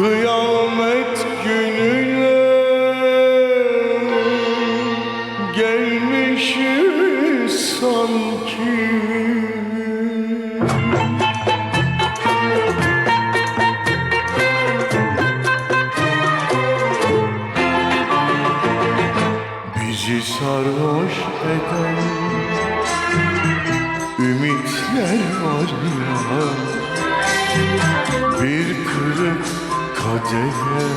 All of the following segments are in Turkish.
Kıyamet gününe gelmişiz sanki. Bizi sarhoş eden ümitler var ya. Bir kırık kadere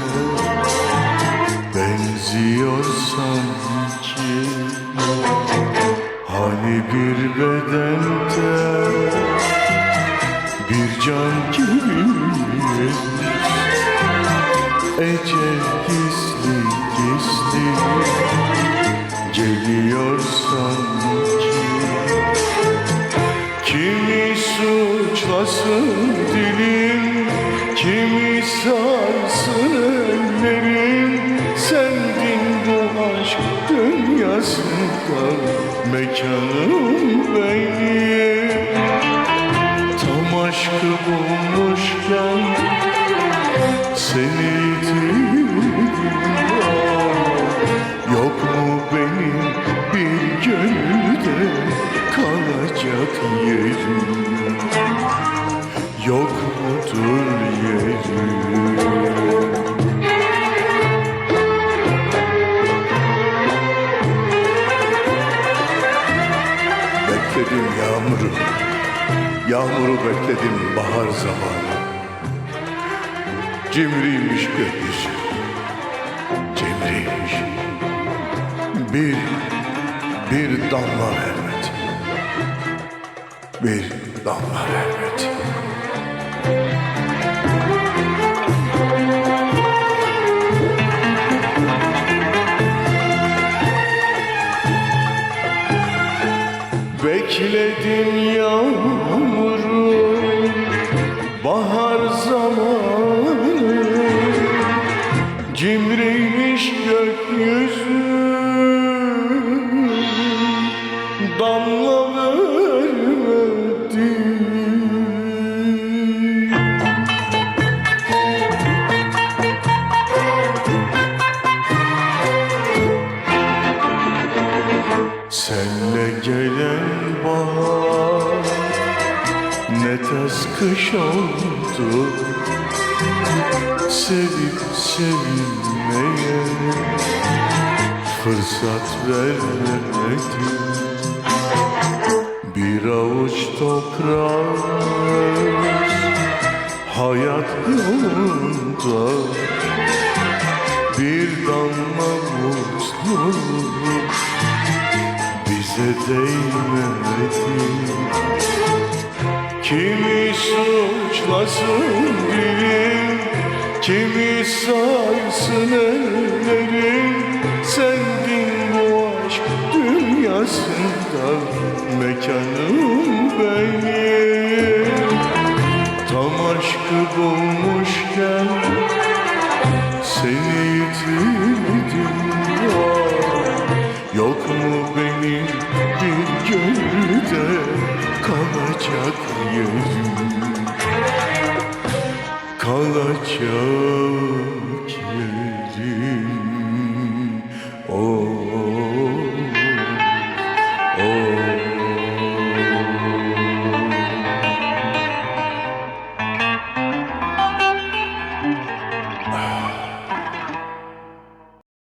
benziyor sanki Hani bir bedende bir can gibiyiz Ecel gizli gizli geliyor sanki Kimi suçlasın dünyasında Mekanım benim. Tam aşkı bulmuşken Seni yitirdim Yok mu benim bir gönülde kalacak yerim? Yok mudur Bekledim yağmuru. Yağmuru bekledim bahar zamanı. Cimriymiş gökyüzü. Cimriymiş. Bir Bir damla vermedi. Bir damla vermedi Bekledim yağmuru bahar zamanı. Cimriymiş gökyüzü tez kış oldu. Sevip sevilmeye fırsat vermedi Bir avuç toprak hayat yolunda. Bir damla mutluluk bize değmedi Kimi suçlasın dilim Kimi sarsın ellerim. Sendin bu aşk dünyasında Mekanım benim. Tam aşkı bulmuşken Seni yitirdim ya. Yok mu benim bir gönülde kalacak yerim. Kalacak